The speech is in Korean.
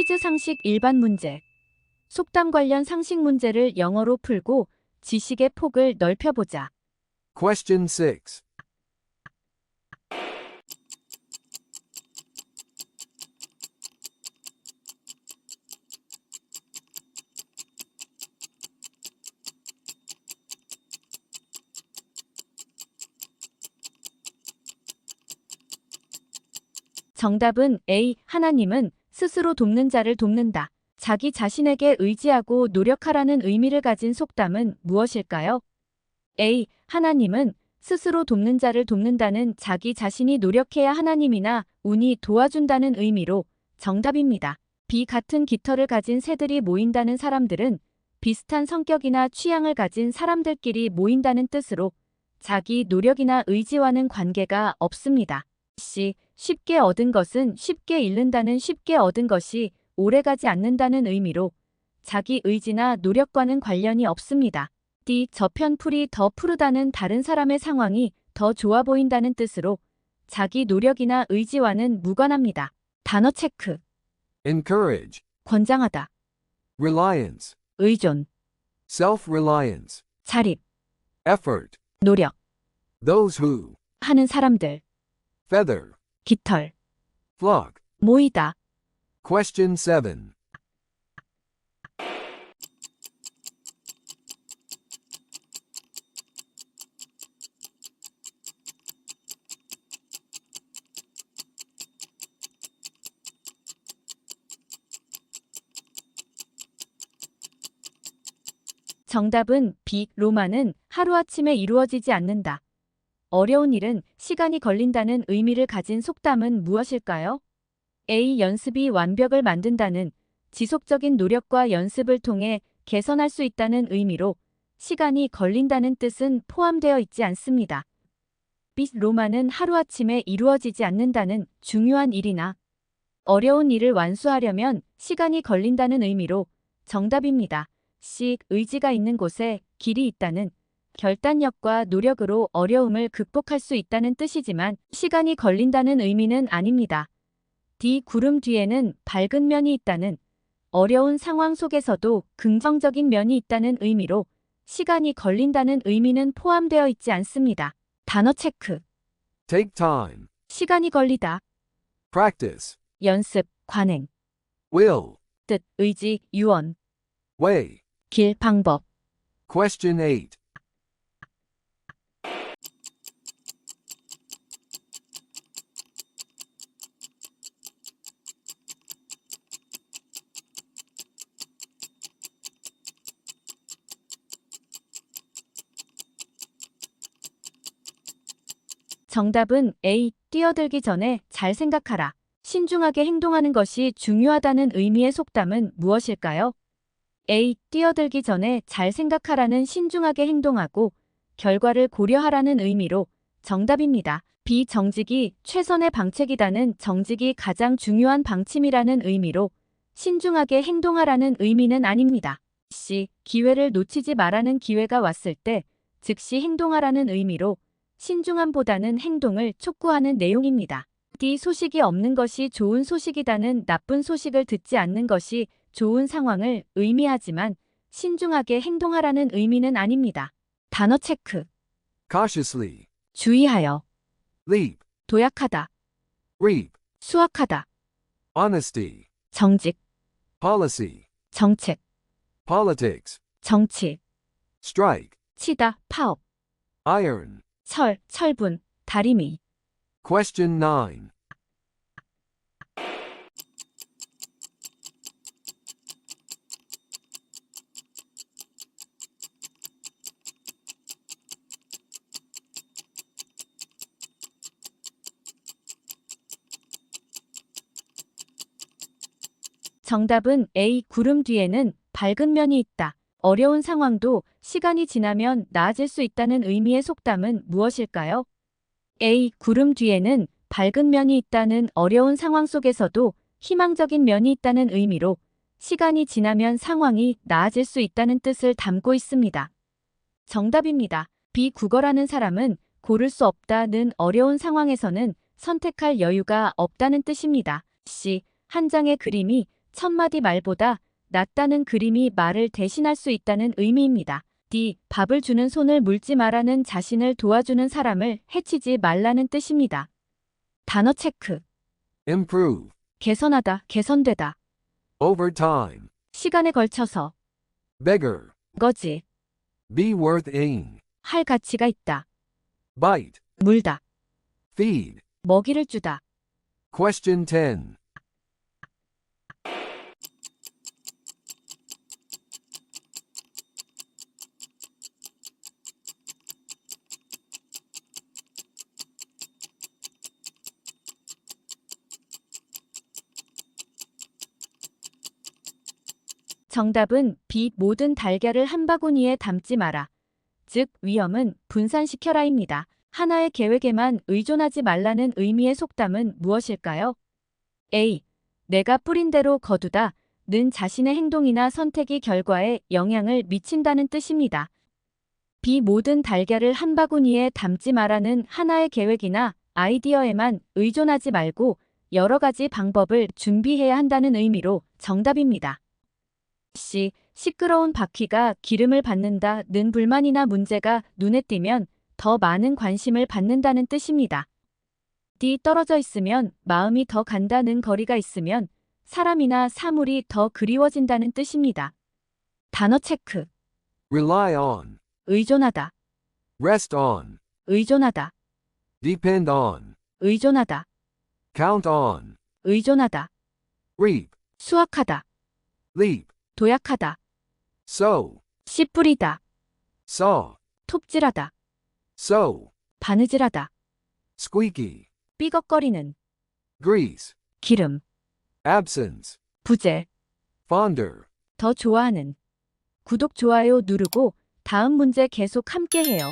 퀴즈 상식 일반 문제. 속담 관련 상식 문제를 영어로 풀고 지식의 폭을 넓혀보자. Question 6. 정답은 A. 하나님은 스스로 돕는 자를 돕는다. 자기 자신에게 의지하고 노력하라는 의미를 가진 속담은 무엇일까요? A. 하나님은 스스로 돕는 자를 돕는다는 자기 자신이 노력해야 하나님이나 운이 도와준다는 의미로 정답입니다. B. 같은 깃털을 가진 새들이 모인다는 사람들은 비슷한 성격이나 취향을 가진 사람들끼리 모인다는 뜻으로 자기 노력이나 의지와는 관계가 없습니다. C. 쉽게 얻은 것은 쉽게 잃는다는 쉽게 얻은 것이 오래가지 않는다는 의미로 자기 의지나 노력과는 관련이 없습니다. D. 저편 풀이 더 푸르다는 다른 사람의 상황이 더 좋아 보인다는 뜻으로 자기 노력이나 의지와는 무관합니다. 단어 체크. Encourage. 권장하다. Reliance. 의존. Self-reliance. 자립. Effort. 노력. Those who. 하는 사람들. Feather. 깃털. Flock. 모이다. Question 7. 정답은 B. 로마는 하루아침에 이루어지지 않는다. 어려운 일은 시간이 걸린다는 의미를 가진 속담은 무엇일까요? A. 연습이 완벽을 만든다는 지속적인 노력과 연습을 통해 개선할 수 있다는 의미로 시간이 걸린다는 뜻은 포함되어 있지 않습니다. B. 로마는 하루아침에 이루어지지 않는다는 중요한 일이나 어려운 일을 완수하려면 시간이 걸린다는 의미로 정답입니다. C. 의지가 있는 곳에 길이 있다는 결단력과 노력으로 어려움을 극복할 수 있다는 뜻이지만 시간이 걸린다는 의미는 아닙니다. D. 구름 뒤에는 밝은 면이 있다는 어려운 상황 속에서도 긍정적인 면이 있다는 의미로 시간이 걸린다는 의미는 포함되어 있지 않습니다. 단어 체크. Take time. 시간이 걸리다. Practice. 연습, 관행. Will. 뜻, 의지, 유언. Way. 길, 방법. Question 8. 정답은 A. 뛰어들기 전에 잘 생각하라. 신중하게 행동하는 것이 중요하다는 의미의 속담은 무엇일까요? A. 뛰어들기 전에 잘 생각하라는 신중하게 행동하고 결과를 고려하라는 의미로 정답입니다. B. 정직이 최선의 방책이다는 정직이 가장 중요한 방침이라는 의미로 신중하게 행동하라는 의미는 아닙니다. C. 기회를 놓치지 말라는 기회가 왔을 때 즉시 행동하라는 의미로 신중함보다는 행동을 촉구하는 내용입니다. D. 소식이 없는 것이 좋은 소식이다는 나쁜 소식을 듣지 않는 것이 좋은 상황을 의미하지만 신중하게 행동하라는 의미는 아닙니다. 단어 체크. Cautiously. 주의하여. Leap. 도약하다. Reap. 수확하다. Honesty. 정직. Policy. 정책. Politics. 정치. Strike. 치다. 파업. Iron. 철. 철분. 다리미. Question 9. 정답은 A. 구름 뒤에는 밝은 면이 있다. 어려운 상황도 시간이 지나면 나아질 수 있다는 의미의 속담은 무엇일까요? A. 구름 뒤에는 밝은 면이 있다는 어려운 상황 속에서도 희망적인 면이 있다는 의미로 시간이 지나면 상황이 나아질 수 있다는 뜻을 담고 있습니다. 정답입니다. 비국어라는 사람은 고를 수 없다는 어려운 상황에서는 선택할 여유가 없다는 뜻입니다. C. 한 장의 그림이 첫마디 말보다 낫다는 그림이 말을 대신할 수 있다는 의미입니다. D. 밥을 주는 손을 물지 말라는 자신을 도와주는 사람을 해치지 말라는 뜻입니다. 단어 체크. improve, 개선하다, 개선되다. over time, 시간에 걸쳐서. beggar, 거지. be worth ing, 할 가치가 있다. bite, 물다. feed. 먹이를 주다. Question 10. 정답은 B. 모든 달걀을 한 바구니에 담지 마라. 즉, 위험은 분산시켜라입니다. 하나의 계획에만 의존하지 말라는 의미의 속담은 무엇일까요? A. 내가 뿌린 대로 거두다. 는 자신의 행동이나 선택이 결과에 영향을 미친다는 뜻입니다. B. 모든 달걀을 한 바구니에 담지 마라는 하나의 계획이나 아이디어에만 의존하지 말고 여러 가지 방법을 준비해야 한다는 의미로 정답입니다. C. 시끄러운 바퀴가 기름을 받는다는 불만이나 문제가 눈에 띄면 더 많은 관심을 받는다는 뜻입니다. D. 떨어져 있으면 마음이 더 간다는 거리가 있으면 사람이나 사물이 더 그리워진다는 뜻입니다. 단어 체크. Rely on, 의존하다, rest on, 의존하다, depend on, 의존하다, count on, 의존하다, reap, 수확하다, leap, 도약하다, sow, 씨 뿌리다, saw, 톱질하다, sow, 바느질하다, squeaky, 삐걱거리는, grease, 기름, absence, 부재, fonder. 더 좋아하는. 구독, 좋아요 누르고 다음 문제 계속 함께 해요.